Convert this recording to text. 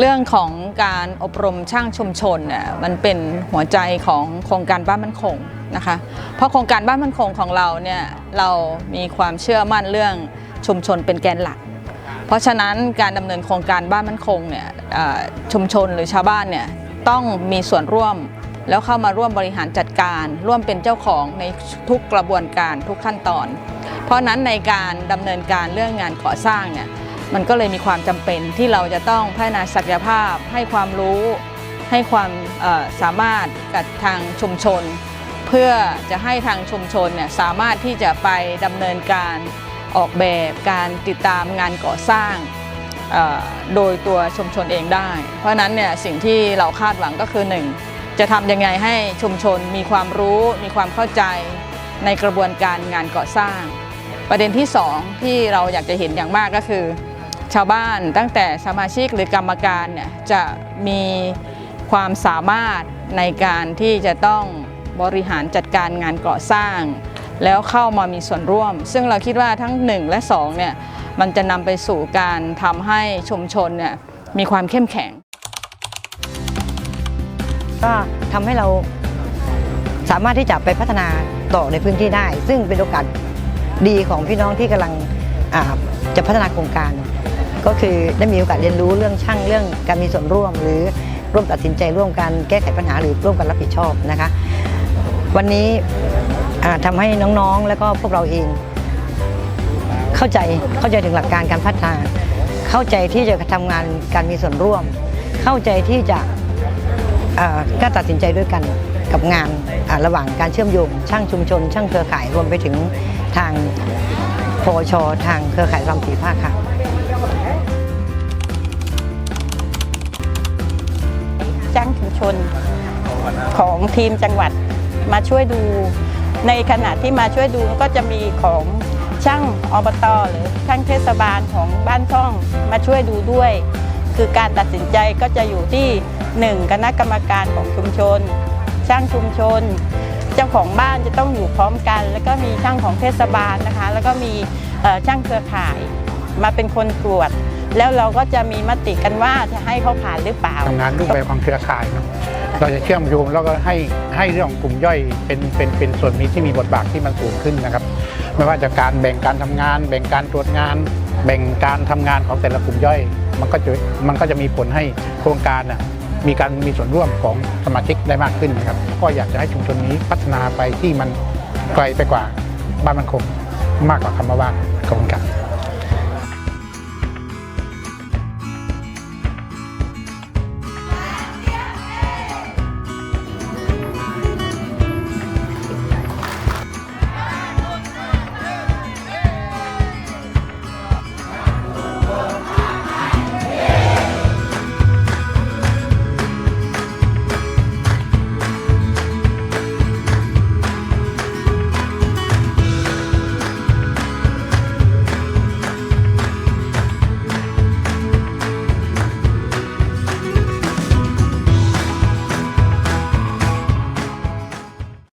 เรื่องของการอบรมช่างชุมชนน่ยมันเป็นหัวใจของโครงการบ้านมั่นคงนะคะเพราะโครงการบ้านมั่นคงของเราเนี่ยเรามีความเชื่อมั่นเรื่องชุมชนเป็นแกนหลัก เพราะฉะนั้นการดำเนินโครงการบ้านมั่นคงเนี่ยชุมชนหรือชาวบ้านเนี่ยต้องมีส่วนร่วมแล้วเข้ามาร่วมบริหารจัดการ ร่วมเป็นเจ้าของในทุกกระบวนการทุกขั้นตอน เพราะฉะนั้นในการดำเนินการเรื่องงานก่อสร้างเนี่ย มันก็เลยมีความจำเป็นที่เราจะต้องพัฒนาศักยภาพ ให้ความรู้ ให้ความสามารถกับทางชุมชน เพื่อจะให้ทางชุมชนเนี่ยสามารถที่จะไปดำเนินการออกแบบการติดตามงานก่อสร้างโดยตัวชุมชนเองได้ เพราะฉะนั้นเนี่ยสิ่งที่เราคาดหวังก็คือหนึ่งจะทำยังไงให้ชุมชนมีความรู้ มีความเข้าใจในกระบวนการงานก่อสร้าง ประเด็นที่สองที่เราอยากจะเห็นอย่างมากก็คือ ชาวบ้านตั้งแต่สมาชิกหรือกรรมการเนี่ยจะมีความสามารถในการที่จะต้องบริหารจัดการงานก่อสร้าง แล้วเข้ามามีส่วนร่วม ซึ่งเราคิดว่าทั้ง 1 และ2เนี่ยมันจะนำไปสู่การทำให้ชุมชนเนี่ยมีความเข้มแข็ง ก็ทำให้เราสามารถที่จะไปพัฒนาต่อในพื้นที่ได้ ซึ่งเป็นโอกาสดีของพี่น้องที่กำลังจะพัฒนาโครงการ ก็คือได้มีโอกาสเรียนรู้เรื่องช่างเรื่องการมีส่วนร่วม หรือร่วมตัดสินใจร่วมกันแก้ไขปัญหาหรือร่วมกันรับผิดชอบนะคะ วันนี้อ่าทำให้น้องๆ และก็พวกเราเอง เข้าใจเข้าใจถึงหลักการการพัฒนา เข้าใจที่จะทำงานการมีส่วนร่วม เข้าใจที่จะกล้าตัดสินใจด้วยกันกับงานระหว่างการเชื่อมโยง ช่างชุมชน ช่างเครือข่ายรวมไปถึงทางพอชทางเครือข่ายรำสีภาคค่ะ นของทีมจังหวัดมาช่วยดู ในขณะที่มาช่วยดูก็จะมีของช่างอบตหรือช่างเทศบาลของบ้านช่องมาช่วยดูด้วย คือการตัดสินใจก็จะอยู่ที่หนึ่งคณะกรรมการของชุมชน ช่างชุมชน เจ้าของบ้านจะต้องอยู่พร้อมกัน แล้วก็มีช่างของเทศบาลนะคะ แล้วก็มีช่างเครือข่าย มาเป็นคนตรวจ แล้วเราก็จะมีมติกันว่าจะให้เขาผ่านหรือเปล่าทำงานรูปแบบของเครือข่ายเนอะเราจะเชื่อมโยงแล้วก็ให้ให้เรื่องของกลุ่มย่อยเป็นเป็นเป็นส่วนมีที่มีบทบาทที่มันสูงขึ้นนะครับ ไม่ว่าจะการแบ่งการทำงาน แบ่งการตรวจงาน แบ่งการทำงานของแต่ละกลุ่มย่อย มันก็จะมันก็จะมีผลให้โครงการน่ะมีการมีส่วนร่วมของสมาชิกได้มากขึ้นนะครับ ก็อยากจะให้ชุมชนนี้พัฒนาไปที่มันไกลไปกว่าบ้านมันคงมากกว่าคำว่าบ้านขอบคุณครับ